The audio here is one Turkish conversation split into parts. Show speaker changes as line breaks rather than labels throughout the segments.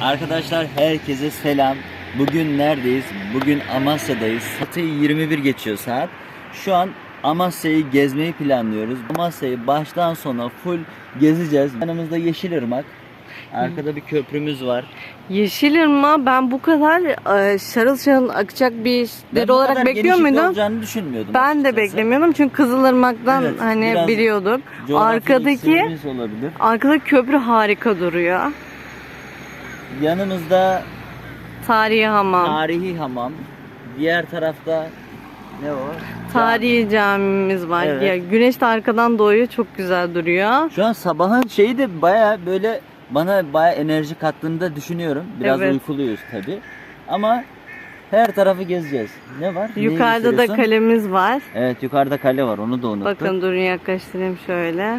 Arkadaşlar herkese selam. Bugün neredeyiz? Bugün Amasya'dayız. Saatı 21 geçiyor saat. Şu an Amasya'yı gezmeyi planlıyoruz. Amasya'yı baştan sona full gezeceğiz. Yanımızda Yeşilırmak. Arkada bir köprümüz var.
Yeşilırma ben bu kadar e, şarıl şarıl akacak bir dere olarak bekliyor muydum?
olacağını düşünmüyordum.
Ben de
açıkçası.
beklemiyordum çünkü Kızılırmak'tan
Evet,
hani
biraz
biliyorduk.
Coğrafi
Arkadaki
olabilir.
arkadaki köprü harika duruyor.
Yanımızda
Tarihi hamam.
tarihi hamam. Diğer tarafta ne var?
Tarihi camimiz var.
Evet.
Ya, güneş de arkadan doğuyor. Çok güzel duruyor.
Şu an sabahın şeyi de baya böyle bana baya enerji kattığını da düşünüyorum. Biraz
Evet.
uykuluyuz tabi. Ama her tarafı gezeceğiz. Ne var? Neyi
Yukarıda da
gösteriyorsun?
kalemiz var.
Evet yukarıda kale var onu da unuttuk.
Bakın durun yaklaştırayım şöyle.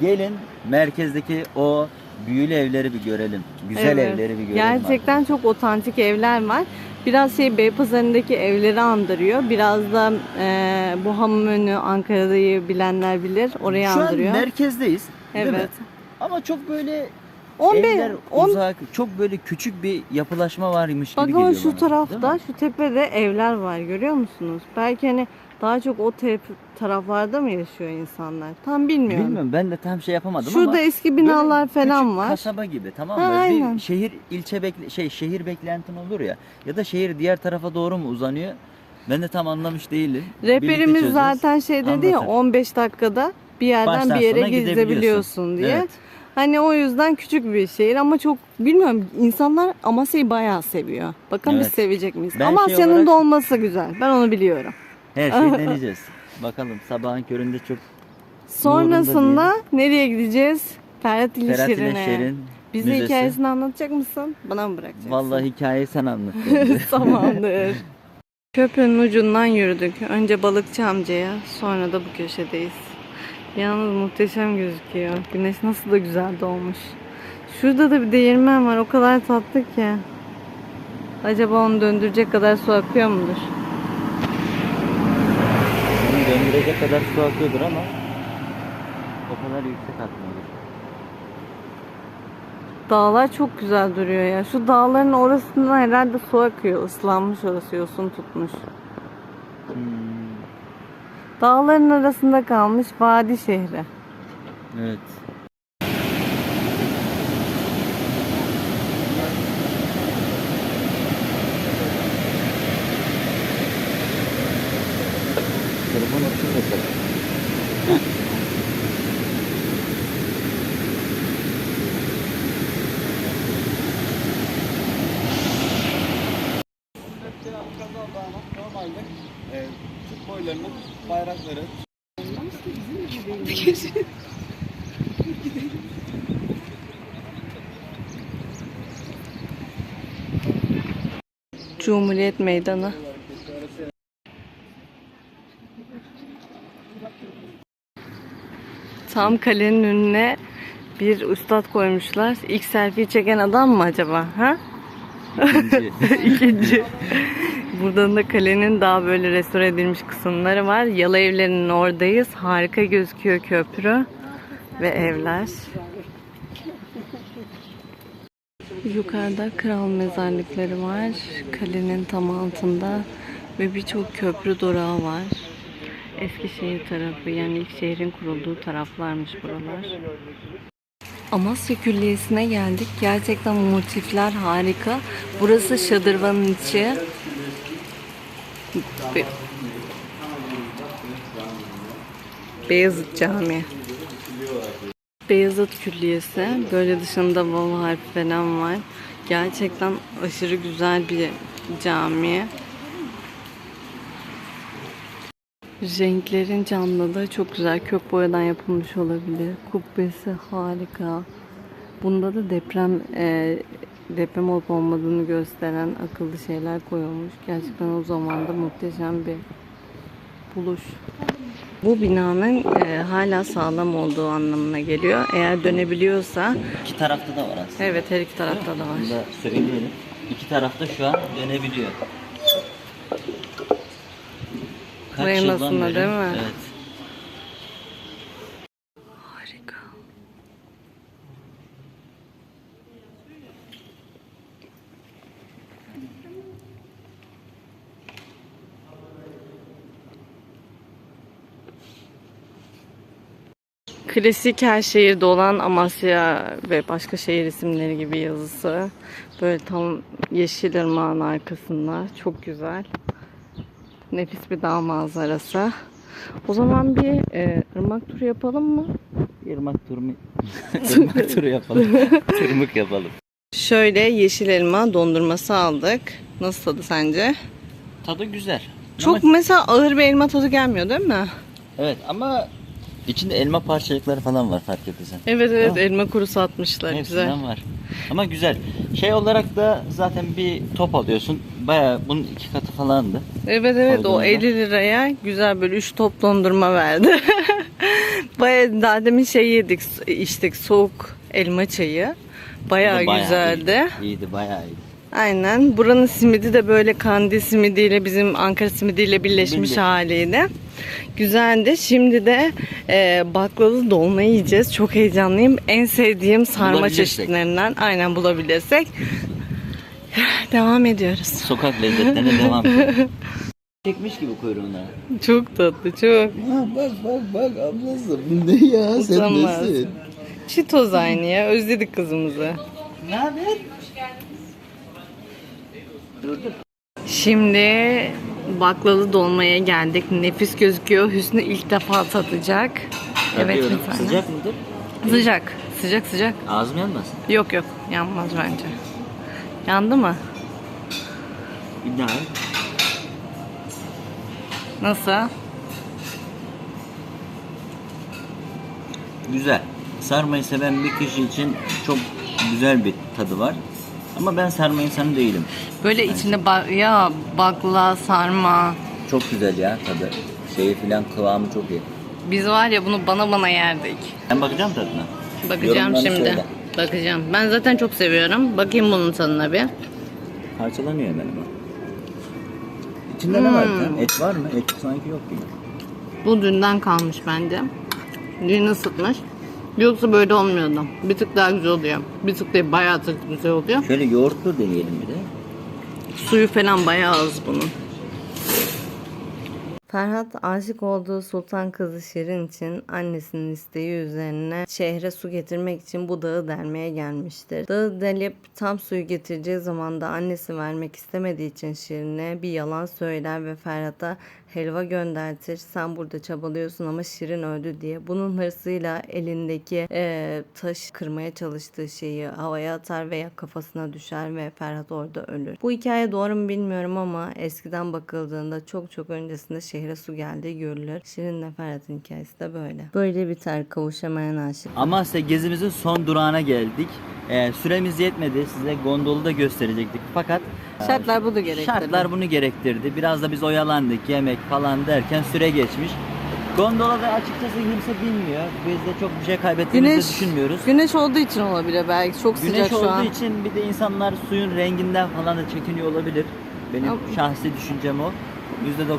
Gelin merkezdeki o büyülü evleri bir görelim. Güzel
Evet.
evleri bir görelim.
Gerçekten çok otantik evler var. Biraz şey Beypazarı'ndaki evleri andırıyor. Biraz da e, bu hamam önü Ankara'dayı bilenler bilir. Orayı
Şu an
andırıyor.
merkezdeyiz. değil mi?
evet.
Ama çok böyle
15
evler
10
uzak, çok böyle küçük bir yapılaşma varmış gibi
Bak
geliyor
ama şu
bana,
tarafta, şu tepede evler var görüyor musunuz? Belki hani daha çok o taraflarda mı yaşıyor insanlar? Tam bilmiyorum.
Bilmiyorum ben de tam şey yapamadım ama.
Şurada eski binalar falan var.
Kasaba gibi tamam
Ha,
mı?
aynen.
Bir şehir ilçe bekle şey şehir beklentin olur ya ya da şehir diğer tarafa doğru mu uzanıyor? Ben de tam anlamış değilim.
Rehberimiz zaten şey dedi ya
Anlatır.
15 dakikada bir yerden
Baştan
bir yere
gidebiliyorsun
diye.
Evet.
Hani o yüzden küçük bir şehir ama çok bilmiyorum insanlar Amasya'yı bayağı seviyor. Bakın biz
Evet.
sevecek miyiz?
Ben
Amasya'nın
şey olarak-
da olması güzel. Ben onu biliyorum.
Her şeyi deneyeceğiz. Bakalım sabahın köründe çok
Sonrasında nereye gideceğiz? Ferhat
Ferhat
İlişir'ine.
İleşer'in
Bize
müzesi.
hikayesini anlatacak mısın? Bana mı bırakacaksın?
Vallahi hikayeyi sen anlat. bence.
Tamamdır. Köprünün ucundan yürüdük. Önce balıkçı amcaya, sonra da bu köşedeyiz. Yalnız muhteşem gözüküyor. Güneş nasıl da güzel doğmuş. Şurada da bir değirmen var. O kadar tatlı ki. Acaba onu döndürecek kadar su akıyor mudur?
Döndürecek kadar su akıyordur ama o kadar yüksek akmıyordur.
Dağlar çok güzel duruyor ya. Şu dağların orasından herhalde su akıyor. Islanmış orası, yosun tutmuş.
Hmm,
Dağların arasında kalmış vadi şehri.
evet.
Normalde e, Türk boylarının bayrakları
Cumhuriyet Meydanı. Tam kalenin önüne bir üstad koymuşlar. İlk selfie çeken adam mı acaba? Ha?
İkinci.
İkinci. Buradan da kalenin daha böyle restore edilmiş kısımları var. Yalı evlerinin oradayız. Harika gözüküyor köprü ve evler. Yukarıda kral mezarlıkları var. Kalenin tam altında ve birçok köprü durağı var. Eskişehir tarafı yani ilk şehrin kurulduğu taraflarmış buralar. Amasya Külliyesi'ne geldik. Gerçekten motifler harika. Burası Şadırvan'ın içi. Be- Beyazıt Camii. Beyazıt Külliyesi. Böyle dışında bol harf falan var. Gerçekten aşırı güzel bir cami. Renklerin canlılığı çok güzel. Kök boyadan yapılmış olabilir. Kubbesi harika. Bunda da deprem e, deprem olup olmadığını gösteren akıllı şeyler koyulmuş. Gerçekten o zaman da muhteşem bir buluş. Bu binanın e, hala sağlam olduğu anlamına geliyor. Eğer dönebiliyorsa,
İki tarafta da var aslında.
evet her iki tarafta da var.
Bunu da söyleyelim. İki tarafta şu an dönebiliyor. Kaç yıldan beri.
Değil mi?
Evet.
Harika. Klasik her şehirde olan Amasya ve başka şehir isimleri gibi yazısı. Böyle tam yeşil Yeşilırmağın arkasında. Çok güzel. Nefis bir dağ manzarası. O zaman bir e, ırmak turu yapalım mı?
Irmak turu mu? Irmak turu yapalım. Tırmık yapalım.
Şöyle yeşil elma dondurması aldık. Nasıl tadı sence?
Tadı güzel.
Çok
Ama-
mesela ağır bir elma tadı gelmiyor değil mi?
evet ama içinde elma parçacıkları falan var fark ettiysen.
Evet evet
Ama-
elma kurusu atmışlar
Hepsinden
güzel.
var. Ama güzel. Şey olarak da zaten bir top alıyorsun. Baya bunun iki katı falandı.
Evet evet o
Koyduğunda.
50 liraya güzel böyle 3 top dondurma verdi. Baya daha demin şey yedik içtik soğuk elma çayı. Baya güzeldi.
iyiydi. İyiydi bayağı iyiydi.
Aynen. Buranın simidi de böyle kandil simidiyle bizim Ankara simidiyle birleşmiş
Birleşik.
haliydi. Güzeldi. Şimdi de e, baklalı dolma yiyeceğiz. Çok heyecanlıyım. En sevdiğim sarma çeşitlerinden. Aynen bulabilirsek. Devam ediyoruz.
Sokak lezzetlerine devam. Çekmiş gibi kuyruğuna.
Çok tatlı, çok.
Ha, bak bak bak ablası bu ne ya
Utanmaz. Çitoz aynı ya. Özledik kızımızı.
Ne haber? Dur dur.
Şimdi baklalı dolmaya geldik. Nefis gözüküyor. Hüsnü ilk defa tatacak. Evet bir tane.
Sıcak mıdır?
Sıcak. Sıcak sıcak.
Ağzım yanmasın.
Yok yok yanmaz bence. Yandı mı?
İddial.
Nasıl?
Güzel. Sarmayı seven bir kişi için çok güzel bir tadı var. Ama ben sarma insanı değilim.
Böyle içinde ba- ya bakla, sarma.
Çok güzel ya tadı. Şeyi filan kıvamı çok iyi.
Biz var ya bunu bana bana yerdik.
Ben bakacağım tadına.
Bakacağım
Yorumlarını
şimdi.
söyle.
Bakacağım. Ben zaten çok seviyorum. Bakayım bunun tadına bir.
Parçalanıyor hemen ama. İçinde ne var ya? Et var mı? Et sanki yok gibi.
Bu dünden kalmış bence. Dün ısıtmış. Yoksa böyle olmuyordu. Bir tık daha güzel oluyor. Bir tık değil bayağı tık güzel oluyor.
Şöyle yoğurtlu deneyelim bir de.
Suyu falan bayağı az bunun. Ferhat aşık olduğu sultan kızı Şirin için annesinin isteği üzerine şehre su getirmek için bu dağı delmeye gelmiştir. Dağı delip tam suyu getireceği zaman da annesi vermek istemediği için Şirin'e bir yalan söyler ve Ferhat'a helva göndertir. Sen burada çabalıyorsun ama Şirin öldü diye. Bunun hırsıyla elindeki eee, taş kırmaya çalıştığı şeyi havaya atar veya kafasına düşer ve Ferhat orada ölür. Bu hikaye doğru mu bilmiyorum ama eskiden bakıldığında çok çok öncesinde şehre su geldiği görülür. Şirin'le Ferhat'ın hikayesi de böyle. Böyle biter kavuşamayan aşık.
Amasya gezimizin son durağına geldik. Ee, süremiz yetmedi. Size gondolu da gösterecektik. Fakat e,
Şartlar bunu gerektirdi.
Şartlar bunu gerektirdi. Biraz da biz oyalandık, yemek falan derken süre geçmiş. Gondola da açıkçası kimse bilmiyor. Biz de çok bir şey kaybettiğimizi
Güneş,
düşünmüyoruz.
güneş olduğu için olabilir belki. Çok
Güneş
sıcak şu
olduğu
an.
için bir de insanlar suyun renginden falan da çekiniyor olabilir. Benim
Ama-
şahsi düşüncem o.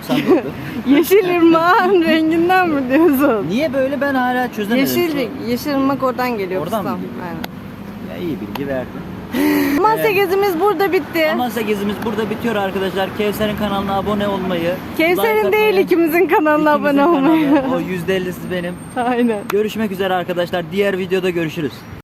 %99.
Yeşil ırmağın renginden mi diyorsun?
Niye böyle ben hala çözemedim.
Yeşil, yeşil ırmak oradan geliyor.
Oradan mı?
Aynen.
Ya iyi bilgi verdin.
Amasya
Evet.
gezimiz burada bitti.
Amasya gezimiz burada bitiyor arkadaşlar. Kevser'in kanalına abone olmayı.
Kevser'in
like
değil ikimizin kanalına
ikimizin
abone olmayı.
kanalı, O %50'si benim.
Aynen.
Görüşmek üzere arkadaşlar. Diğer videoda görüşürüz.